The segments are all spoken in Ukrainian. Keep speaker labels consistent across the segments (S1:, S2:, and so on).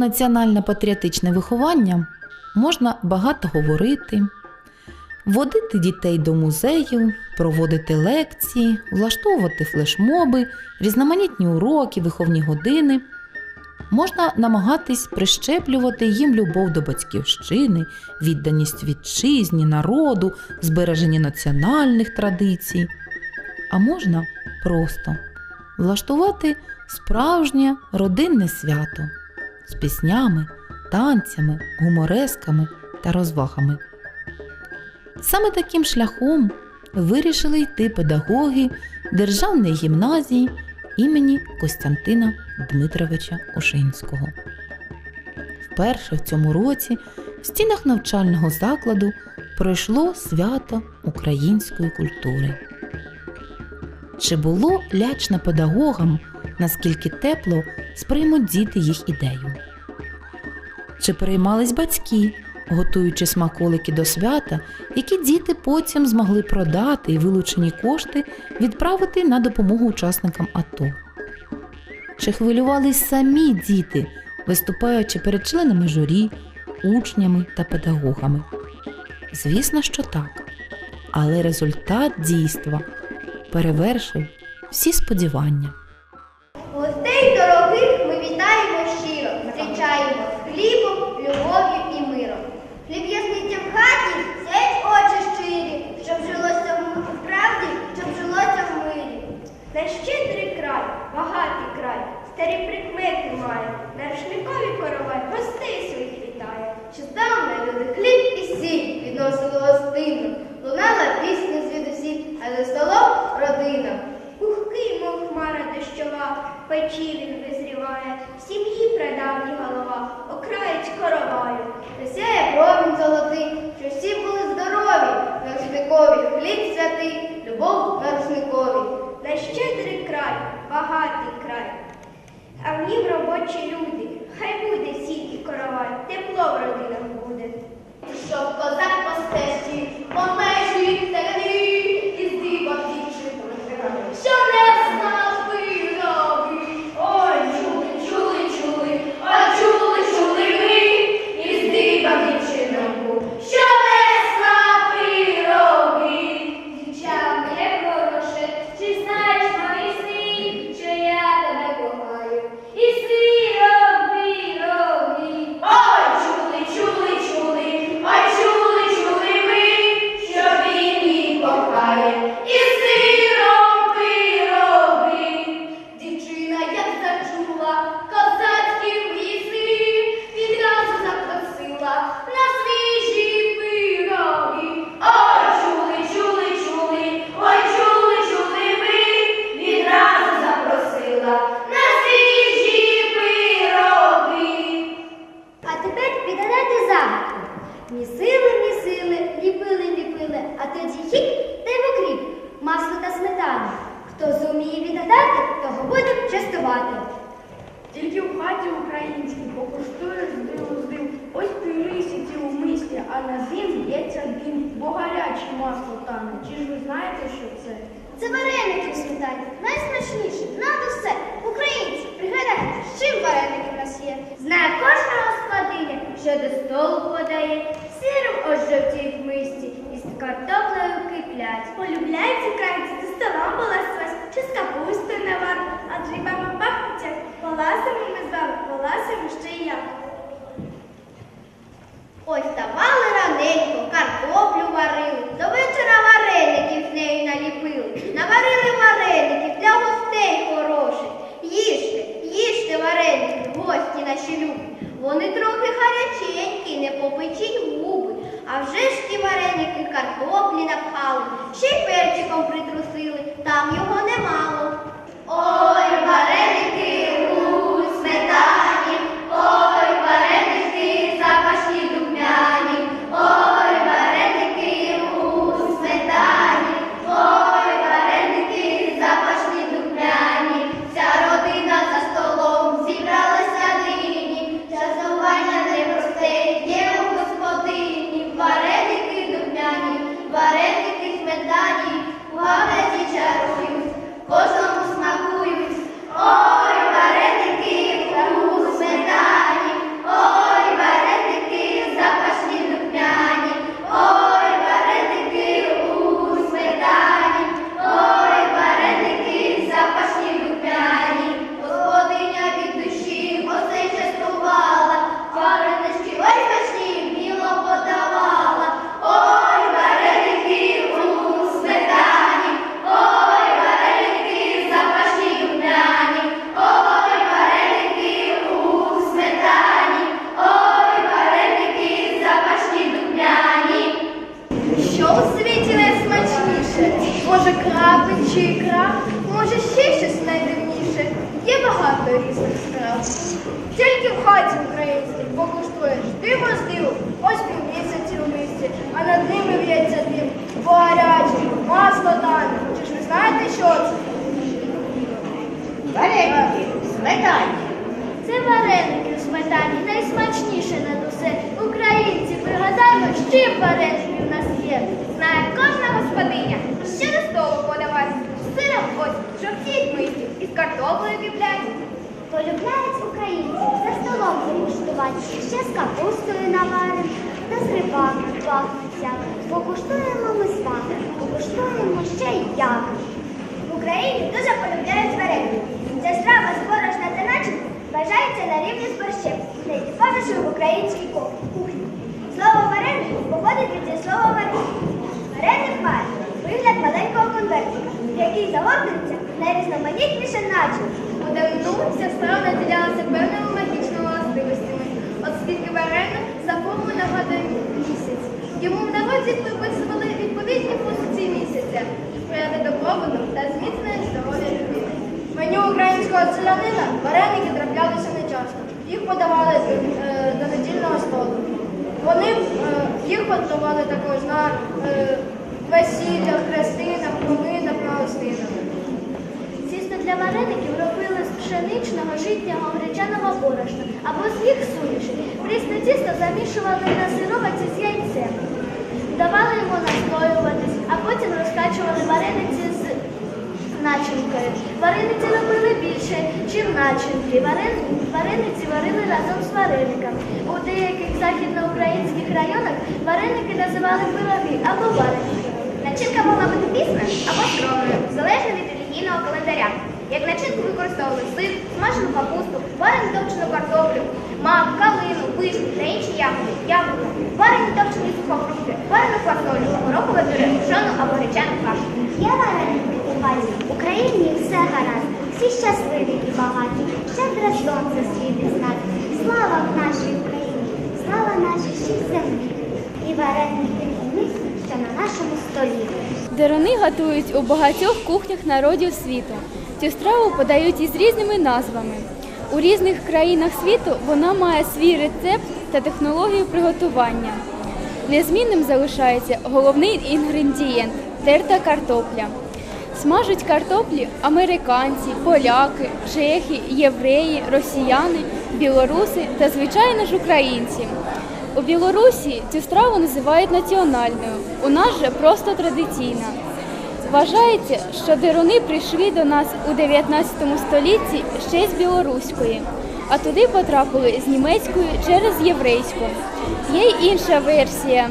S1: національно-патріотичне виховання можна багато говорити, водити дітей до музею, проводити лекції, влаштовувати флешмоби, різноманітні уроки, виховні години. Можна намагатись прищеплювати їм любов до батьківщини, відданість вітчизні, народу, збереження національних традицій. А можна просто влаштувати справжнє родинне свято з піснями, танцями, гуморесками та розвагами. Саме таким шляхом вирішили йти педагоги Державної гімназії імені Костянтина Дмитровича Ошинського. Вперше в цьому році в стінах навчального закладу пройшло свято української культури. Чи було лячно педагогам, наскільки тепло сприймуть діти їх ідею? Чи переймались батьки, готуючи смаколики до свята, які діти потім змогли продати і вилучені кошти відправити на допомогу учасникам АТО? Чи хвилювались самі діти, виступаючи перед членами журі, учнями та педагогами? Звісно, що так. Але результат дійства перевершив всі сподівання.
S2: Гостей дорогих ми вітаємо щиро, зустрічаємо з хлібом, любов'ю і миром. Хліб ясниця в хаті, сядь очі щирі, щоб жилося в м- в правді, щоб жилося в мирі.
S3: Наш щедрий край, багатий край, старі прикмети має, на рушникові коровай гостей своїх вітає.
S2: Що здавна люди хліб і відносили гостину, лунала пісня звідусіль, а за столом родина.
S3: Пухкий, мов хмара дощова, в печі він визріває, в сім'ї прадавній голова, окраєць короваю.
S2: Засяє промінь золотий, що всі були здорові, на рушникові хліб святий, любов на рушникові.
S3: Наш щедрий край, багатий край. А в нім робочі люди, хай буде сіль і коровай, тепло в родинах буде.
S2: Щоб козак по стежці, по межі стегни, і здибав дівчину що не знав пироги. Ой, чули, чули, чули, а чули, чули ми, і здибав дівчинку, що не знав пироги. Дівчам є хороше, чи знаєш мої сни, що я тебе кохаю, і сиром пироги. Ой, чули, чули, чули, ой, чули, чули ми, що він їх кохає, і сиром пироги. Дівчина, як зачула козацькі вісни, відразу запросила на свіжі пироги. Ой, чули, чули, чули, ой, чули, чули ми, відразу запросила на свіжі пироги.
S4: А тепер підгадайте загадку. Місили, місили, ліпили, ліпили, а тоді хік та й в окріп, масло та сметану. Хто зуміє відгадати, того будемо частувати.
S5: Тільки в хаті українській покуштуєш диву здив. Ось ти мисіті у мислі, а на дим б'ється дим, бо масло тане. Чи ж ви знаєте, що це?
S4: Це вареники в сметані, найсмачніше, над усе. Українці, пригадайте, з чим вареники в нас є.
S2: Знає кожна господиня, що до столу подає, сиром ожовтіють в мисці і з картоплею киплять.
S3: Полюбляють українці за столом поласось, чи з капустою навар, а грибами пахнуть, як поласимо ми з вами, поласимо ще й як.
S2: Ой, ставали раненько, картоплю варили, до вечора вареників з нею наліпили. Наварили вареників для гостей хороших. Їжте, їжте вареники, гості наші любі. Вони трохи гаряченькі, не попечіть губи. А вже ж ті вареники картоплі напхали, ще й перчиком притрусили, там його немало. Ой, вареники
S3: диво з диву, ось півмісяці у місті, а над ними в'ється дим, бо гаряче, масло тане. Чи ж ви знаєте, що це?
S2: Вареники, сметані.
S4: Це вареники в сметані найсмачніше над усе. Українці, пригадаємо, з чим вареники в нас є.
S2: Знає кожна господиня, що до столу подавати. З сиром ось жовтіють мисті, і з картоплею біблять.
S4: Полюбляють українці за столом покуштувати, ще з капустою наваримо, та з грибами пахнуться. Покуштуємо ми з вами, покуштуємо ще й як.
S2: В Україні дуже полюбляють вареники. Ця страва з та начинки вважається на рівні з борщем, найтиповішою в українській кухні. Слово вареник походить від слова вареник. Вареник має вигляд маленького конвертика, який загорнуться найрізноманітніше начинки. Ця страва наділялася певними магічними властивостями, оскільки вареник за форму нагадує місяць. Йому в народі приписували відповідні функції місяця, сприяти добробуту та зміцнення здоров'я людини. Меню українського селянина вареники траплялися нечасто. Їх подавали е, до недільного столу. Вони е, їх готували також на е, весіллях, хрестинах, поминах, правостинах.
S4: Тісто для вареників пшеничного, житнього, гречаного борошна або з їх суміші. Прісне тісто замішували на сироваці з яйцем. Давали йому настоюватись, а потім розкачували варениці з начинкою. Варениці робили більше, чим начинки. Варениці варили разом з варениками. У деяких західноукраїнських районах вареники називали пироги або вареники.
S2: Начинка могла бути пісна або скромною, залежно від релігійного календаря. Як начинку використовували сир, смажену капусту, варену товчену картоплю, мак, калину, вишню та інші ягоди, яблука, варені товчені сухофрукти, варену фасолю, горохове пюре, пшону або гречану кашу.
S4: Я вареники у хаті. В Україні все гаразд. Всі щасливі і багаті. Щедре сонце світить з нас. Слава в нашій Україні, слава нашій ще землі. І вареники них, що на нашому столі.
S6: Дерони готують у багатьох кухнях народів світу. Цю страву подають із різними назвами. У різних країнах світу вона має свій рецепт та технологію приготування. Незмінним залишається головний інгредієнт терта картопля. Смажуть картоплі американці, поляки, чехи, євреї, росіяни, білоруси та, звичайно ж, українці. У Білорусі цю страву називають національною, у нас же просто традиційна. Вважається, що деруни прийшли до нас у 19 столітті ще з білоруської, а туди потрапили з німецької через єврейську. Є й інша версія,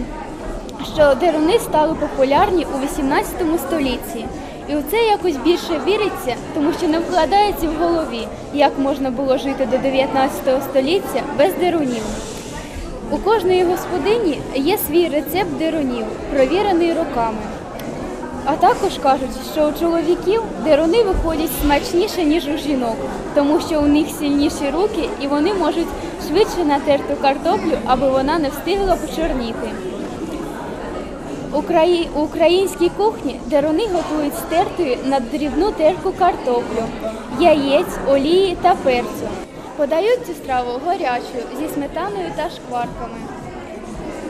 S6: що деруни стали популярні у 18 столітті. І у це якось більше віриться, тому що не вкладається в голові, як можна було жити до 19 століття без дерунів. У кожної господині є свій рецепт дерунів, провірений роками. А також кажуть, що у чоловіків деруни виходять смачніше, ніж у жінок, тому що у них сильніші руки і вони можуть швидше натерти картоплю, аби вона не встигла почорніти. У, українській кухні деруни готують з на дрібну терку картоплю, яєць, олії та перцю. Подають цю страву гарячою зі сметаною та шкварками.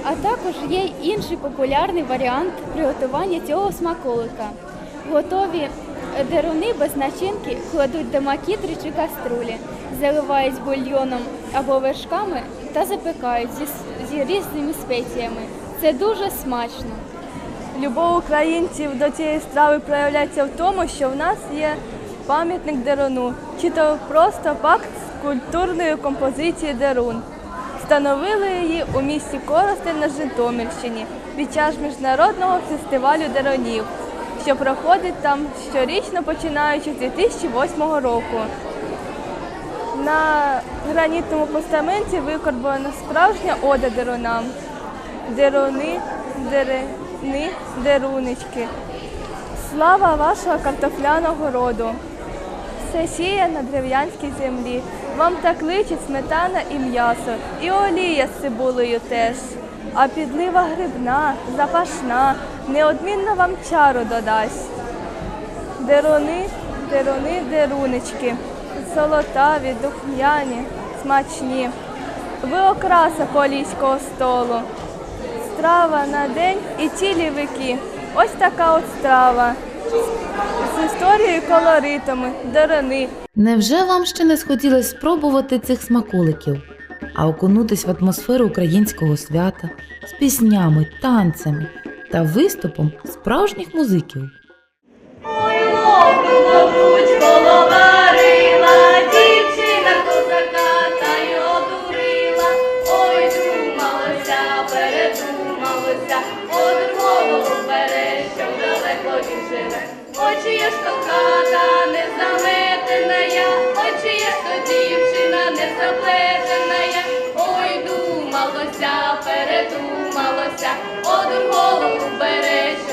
S6: А також є інший популярний варіант приготування цього смаколика. Готові деруни без начинки кладуть до макітри чи каструлі, заливають бульйоном або вершками та запекають зі, зі різними спеціями. Це дуже смачно.
S7: Любов українців до цієї страви проявляється в тому, що в нас є пам'ятник Деруну, чи то просто факт культурної композиції Дерун. Встановили її у місті Коростень на Житомирщині під час міжнародного фестивалю Деронів, що проходить там щорічно починаючи з 2008 року. На гранітному постаменті викорбована справжня ода дерунам. Деруни, дерени, дерунички. Слава вашого картофляного роду. Все сіє на дерев'янській землі. Вам так личить сметана і м'ясо, і олія з цибулею теж. А підлива грибна, запашна, неодмінно вам чару додасть. Деруни, деруни, дерунички, золотаві, духмяні, смачні. Ви окраса поліського столу. Страва на день і цілі вики. Ось така от страва. З історією колоритами, деруни.
S1: Невже вам ще не схотілося спробувати цих смаколиків, а окунутись в атмосферу українського свята з піснями, танцями та виступом справжніх музиків?
S7: Ой, ловила ручко, ловарила,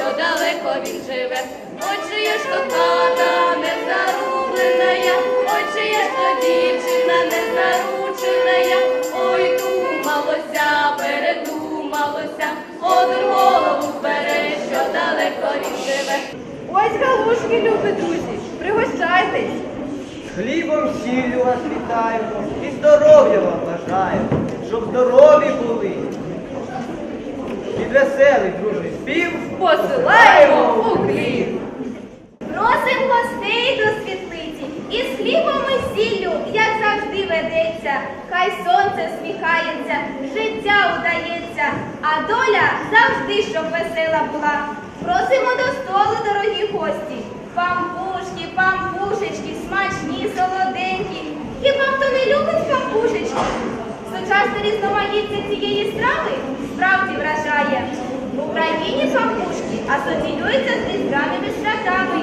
S7: що далеко він живе. Очі є ж то хата не зарублена я, очі є ж то дівчина не заручена я. Ой, думалося, передумалося, одур голову бере, що далеко він живе.
S3: Ось галушки, любі друзі, пригощайтесь.
S8: Хлібом сіллю вас вітаємо і здоров'я вам бажаємо, щоб здорові були. Під веселий дружний спів
S3: Посилаємо у хліб.
S2: Просим гостей до світлиці, і з хлібом і сіллю, як завжди ведеться. Хай сонце сміхається, життя удається, а доля завжди, щоб весела була. Просимо до столу, дорогі гості. Пампушки, пампушечки, смачні, солоденькі. Хіба хто не любить пампушечки? Сучасне різноманіття цієї страви справді вражає. В Україні пампушки асоціюються з різдвяними святами.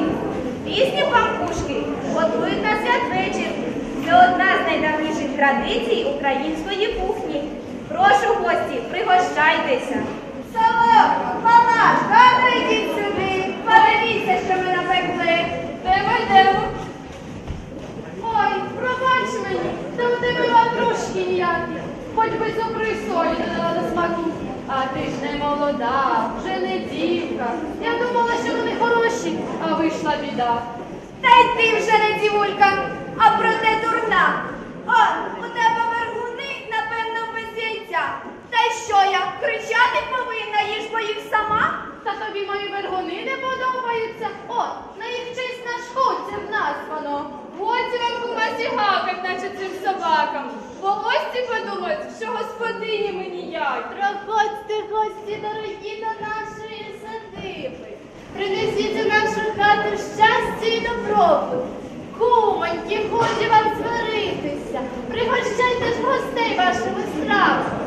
S2: Пісні пампушки готують на святвечір. Це одна з найдавніших традицій української кухні. Прошу гості, пригощайтеся. Соловка, палашка, а ну йдіть сюди. Подивіться, що ми напекли.
S3: Йдемо, йдемо. Ой, пробач мені, та у тебе ватрушки ніякі. Хоч би цукру і солі додала до смаку. А ти ж не молода, вже не дівка. Я думала, що вони хороші, а вийшла біда.
S2: Та й ти вже не дівулька, а проте дурна. О, у тебе вергуни, напевно, без яйця. Та й що я, кричати повинна, їж бо їх сама?
S3: Та тобі мої вергуни не подобаються. От, на їх честь наш худцем названо. Годі вам кумасі гакать, наче цим собакам. Бо гості подумають, що господині ми ніяк. Проходьте, гості дорогі до нашої садиби. Принесіть у нашу хату щастя і добробут. Кумоньки, годі вам сваритися. Пригощайте ж гостей вашими стравами.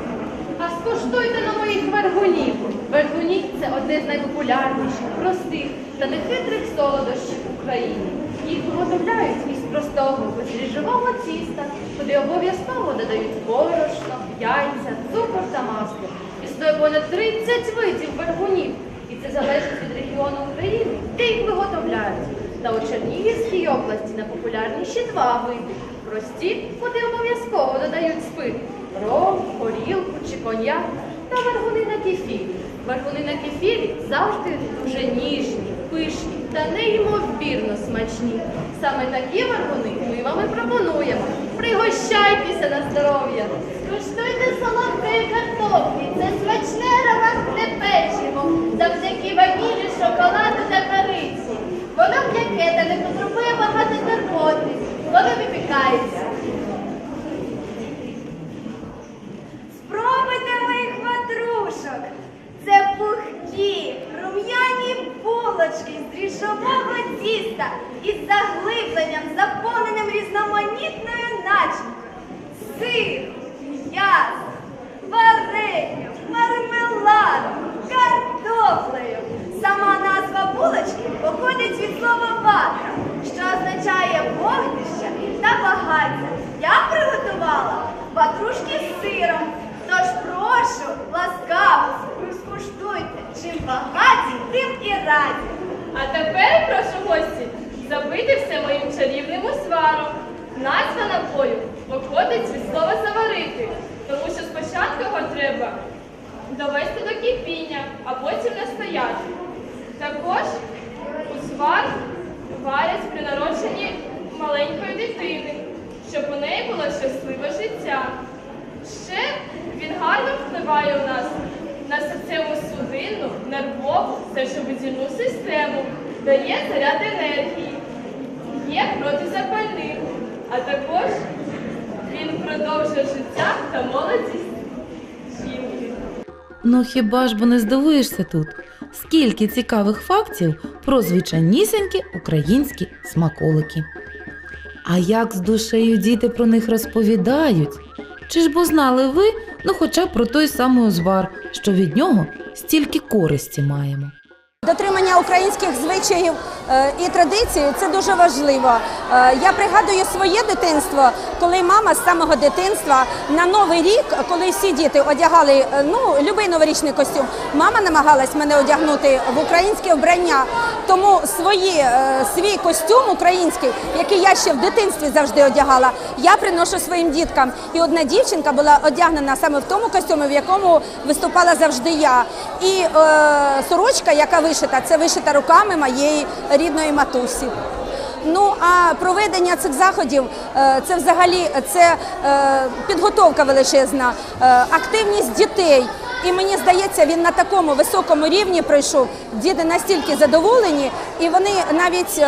S3: А скуштуйте на моїх вергунів. Вергуні це одне з найпопулярніших, простих та нехитрих солодощів України. Їх виготовляють із простого бездріжджового тіста, куди обов'язково додають борошно, яйця, цукор та масло. Існує понад 30 видів вергунів. І це залежить від регіону України, де їх виготовляють. Та у Чернігівській області найпопулярніші два види. Прості, куди обов'язково додають спирт, ром, горілку чи коньяк та варгуни на кефірі. Варгуни на кефірі завжди дуже ніжні, пишні та неймовірно смачні. Саме такі варгуни ми вам і пропонуємо. Пригощайтеся на здоров'я! Скуштуйте солодкої картоплі, це смачне романтне печиво, завдяки ванілі, шоколаду та кориці. Воно м'яке та не потребує багато терпоти. Воно випікається.
S2: Спробуйте моїх ватрушок. Це пухкі, рум'яні булочки з дріжджового тіста із заглибленням, заповненим різноманітною начинкою. Сир, м'ясо, варенням, мармеладом, картоплею. Сама назва булочки походить від слова ватра, що означає вогнище та багаття. Я приготувала ватрушки з сиром. Тож прошу, ласкаво, скуштуйте, чим багаті, тим і раді.
S3: А тепер, прошу гості, забити все моїм чарівним узваром. Назва напою походить від слова заварити, тому що спочатку його треба довести до кипіння, а потім настояти. Також узвар
S9: варять при народженні маленької дитини, щоб у неї було щасливе життя. Ще він гарно впливає у нас на серцеву судинну, нервову та шовидільну систему, дає заряд енергії, є протизапальним, а також він продовжує життя та молодість.
S1: Ну хіба ж бо не здивуєшся тут? Скільки цікавих фактів про звичайнісінькі українські смаколики. А як з душею діти про них розповідають? Чи ж бо знали ви, ну хоча б про той самий узвар, що від нього стільки користі маємо?
S10: Дотримання українських звичаїв і традицій це дуже важливо. Е, Я пригадую своє дитинство, коли мама з самого дитинства на новий рік, коли всі діти одягали е, ну любий новорічний костюм, мама намагалась мене одягнути в українське вбрання. Тому свої, е, свій костюм український, який я ще в дитинстві завжди одягала, я приношу своїм діткам. І одна дівчинка була одягнена саме в тому костюмі, в якому виступала завжди я. І е, сорочка, яка вишита, це вишита руками моєї рідної матусі. Ну а проведення цих заходів е, це взагалі це е, підготовка величезна, е, активність дітей. І мені здається, він на такому високому рівні пройшов. Діти настільки задоволені, і вони навіть.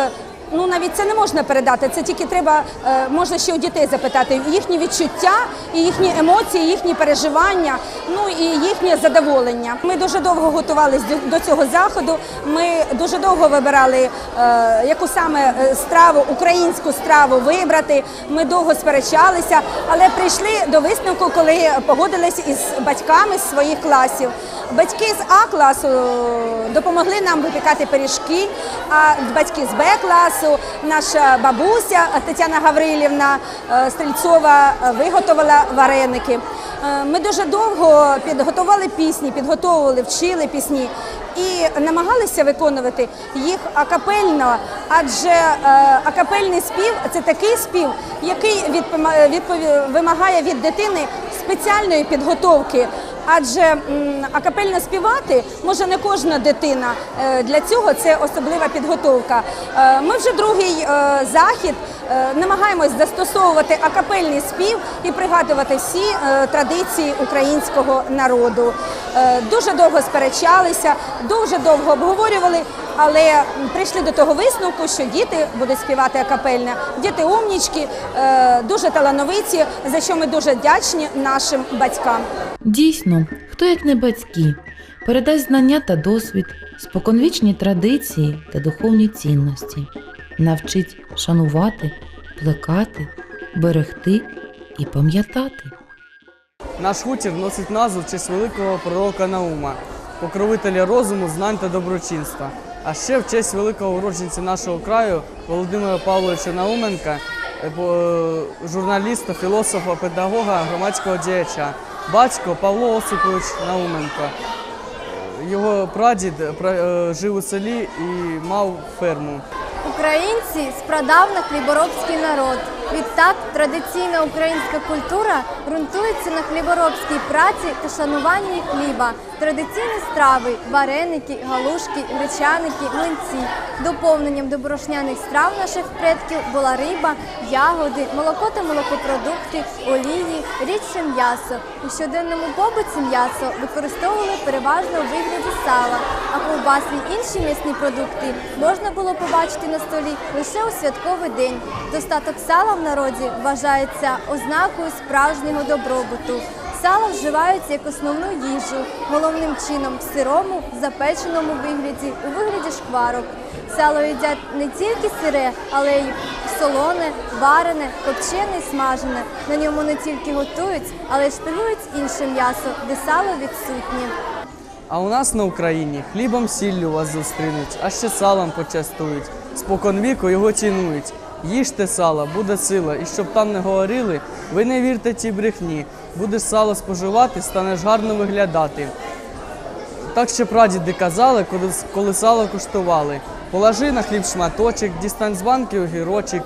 S10: Ну, навіть це не можна передати. Це тільки треба, е, можна ще у дітей запитати їхні відчуття, і їхні емоції, їхні переживання, ну і їхнє задоволення. Ми дуже довго готувалися до- до цього заходу. Ми дуже довго вибирали, е, яку саме е, страву, українську страву вибрати. Ми довго сперечалися, але прийшли до висновку, коли погодились із батьками з своїх класів. Батьки з А класу допомогли нам випікати пиріжки, а батьки з Б класу, наша бабуся Тетяна Гаврилівна е, Стрільцова е, виготовила вареники. Е, Ми дуже довго підготували пісні, підготовували, вчили пісні і намагалися виконувати їх акапельно, адже е, акапельний спів це такий спів, який вимагає від дитини спеціальної підготовки. Адже акапельно співати може не кожна дитина. Е, Для цього це особлива підготовка. Е, Ми вже другий е, захід намагаємось застосовувати акапельний спів і пригадувати всі е, традиції українського народу. Е, Дуже довго сперечалися, дуже довго обговорювали, але прийшли до того висновку, що діти будуть співати акапельне. Діти умнічки, е, дуже талановиті, за що ми дуже вдячні нашим батькам.
S1: Дійсно, хто як не батьки, передасть знання та досвід, споконвічні традиції та духовні цінності, навчить шанувати, плекати, берегти і пам'ятати.
S11: Наш хутір носить назву в честь великого пророка Наума, покровителя розуму, знань та доброчинства. А ще в честь великого уродженця нашого краю Володимира Павловича Науменка, е, е, журналіста, філософа, педагога, громадського діяча. Батько Павло Осипович Науменко. Його прадід е, жив у селі і мав ферму.
S12: Українці спрадавна хліборобський народ. Відтак традиційна українська культура ґрунтується на хліборобській праці та шануванні хліба. Традиційні страви, вареники, галушки, гречаники, млинці. Доповненням до борошняних страв наших предків була риба, ягоди, молоко та молокопродукти, олії, рідше м'ясо. У щоденному побуті м'ясо використовували переважно у вигляді сала, а ковбаси й інші м'ясні продукти можна було побачити на столі лише у святковий день. Достаток сала в народі вважається ознакою справжнього добробуту. Сало вживаються як основну їжу, головним чином в сирому, запеченому вигляді, у вигляді шкварок. Сало їдять не тільки сире, але й солоне, варене, копчене і смажене. На ньому не тільки готують, але й шпигують інше м'ясо, де сало відсутнє.
S11: А у нас на Україні хлібом сіллю вас зустрінуть, а ще салом почастують. Спокон віку його цінують. Їжте сало, буде сила, і щоб там не говорили, ви не вірте тій брехні. Будеш сало споживати, станеш гарно виглядати. Так ще прадіди казали, коли, коли сало куштували. Положи на хліб шматочок, дістань з банки огірочок.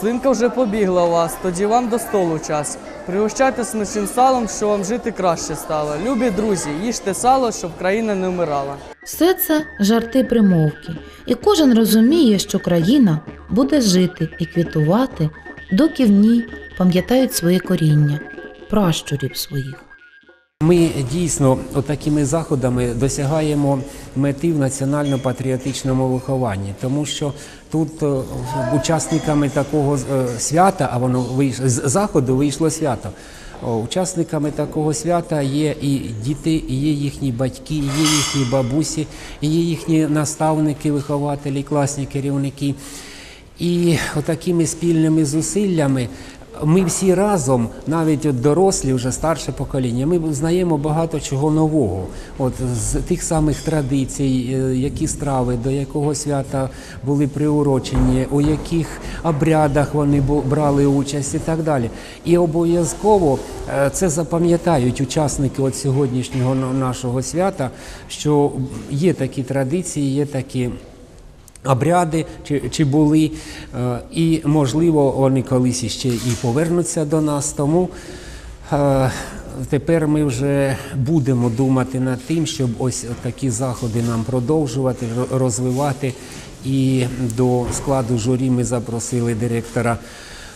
S11: Слинка вже побігла у вас, тоді вам до столу час. Пригощайте смачним салом, що вам жити краще стало. Любі друзі, їжте сало, щоб країна не вмирала.
S1: Все це жарти примовки, і кожен розуміє, що країна буде жити і квітувати, доки в ній пам'ятають своє коріння, пращурів своїх.
S13: Ми дійсно такими заходами досягаємо мети в національно-патріотичному вихованні, тому що тут е, учасниками такого е, свята, а воно вийшло з заходу вийшло свято. Учасниками такого свята є і діти, і є їхні батьки, і є їхні бабусі, і є їхні наставники, вихователі, класні керівники. І отакими спільними зусиллями ми всі разом, навіть дорослі, вже старше покоління, ми знаємо багато чого нового. От з тих самих традицій, е, які страви, до якого свята були приурочені, у яких обрядах вони брали участь і так далі. І обов'язково е, це запам'ятають учасники от сьогоднішнього нашого свята, що є такі традиції, є такі обряди чи, чи були, е, і можливо вони колись іще і повернуться до нас. Тому е, тепер ми вже будемо думати над тим, щоб ось такі заходи нам продовжувати, розвивати. І до складу журі ми запросили директора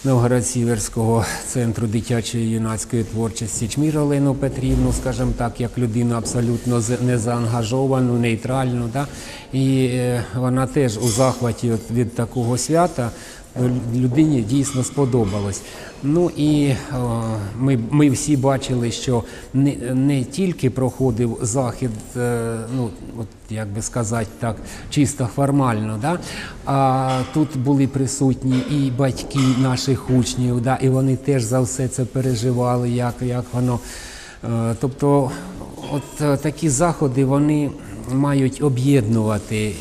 S13: Новгород-Сіверського центру дитячої юнацької творчості Чмір Олену Петрівну, скажімо так, як людину абсолютно незаангажовану, нейтральну. Да? І е, вона теж у захваті від такого свята. Ну, Людині дійсно сподобалось. Ну і о, ми, ми всі бачили, що не, не тільки проходив захід, е, ну от як би сказати так, чисто формально, да? а тут були присутні і батьки наших учнів, да? і вони теж за все це переживали, як, як воно. Е, Тобто, от е, такі заходи вони мають об'єднувати е,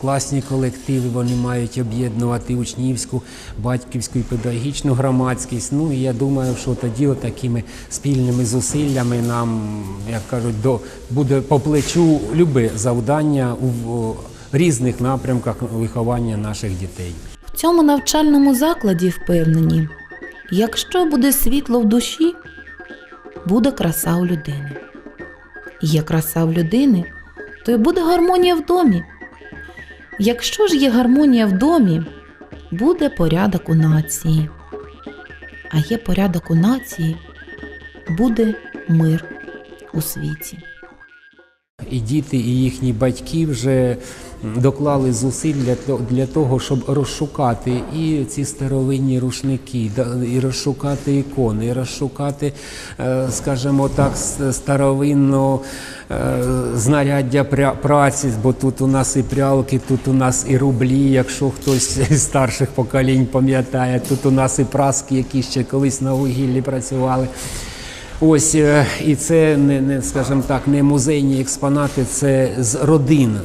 S13: класні колективи, вони мають об'єднувати учнівську, батьківську і педагогічну громадськість. Ну і я думаю, що тоді такими спільними зусиллями нам, як кажуть, до буде по плечу любе завдання у різних напрямках виховання наших дітей.
S1: В цьому навчальному закладі впевнені, якщо буде світло в душі, буде краса у людини. Є краса в людини, то й буде гармонія в домі. Якщо ж є гармонія в домі, буде порядок у нації. А є порядок у нації, буде мир у світі.
S13: І діти, і їхні батьки вже доклали зусиль для для того, щоб розшукати і ці старовинні рушники, і розшукати ікони, і розшукати, е, скажімо так, с- старовинно е, знаряддя праці, бо тут у нас і прялки, тут у нас і рублі, якщо хтось з старших поколінь пам'ятає, тут у нас і праски, які ще колись на вугіллі працювали. Ось е, і це не, не скажімо так, не музейні експонати, це з родин.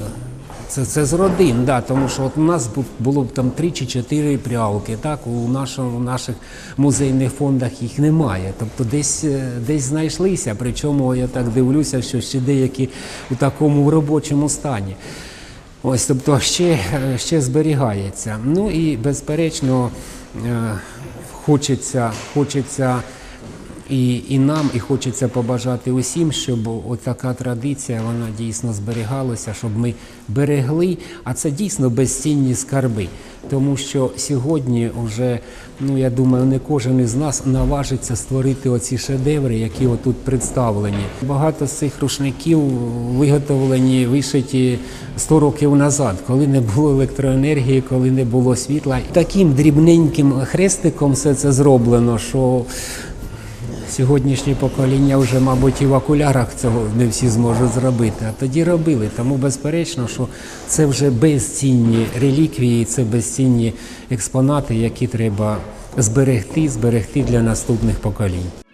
S13: Це, це з родин, да, тому що от у нас було б там три чи чотири прялки. Так, у нашому, в наших музейних фондах їх немає. Тобто десь, е, десь знайшлися. Причому я так дивлюся, що ще деякі у такому робочому стані. Ось, тобто ще, ще зберігається. Ну і безперечно, е, хочеться, хочеться і, і нам, і хочеться побажати усім, щоб от така традиція вона дійсно зберігалася, щоб ми берегли, а це дійсно безцінні скарби. Тому що сьогодні вже, ну я думаю, не кожен із нас наважиться створити оці шедеври, які отут представлені. Багато з цих рушників виготовлені, вишиті 100 років назад, коли не було електроенергії, коли не було світла. Таким дрібненьким хрестиком все це зроблено, що Сьогоднішнє покоління вже, мабуть, і в окулярах цього не всі зможуть зробити, а тоді робили. Тому безперечно, що це вже безцінні реліквії, це безцінні експонати, які треба зберегти, зберегти для наступних поколінь.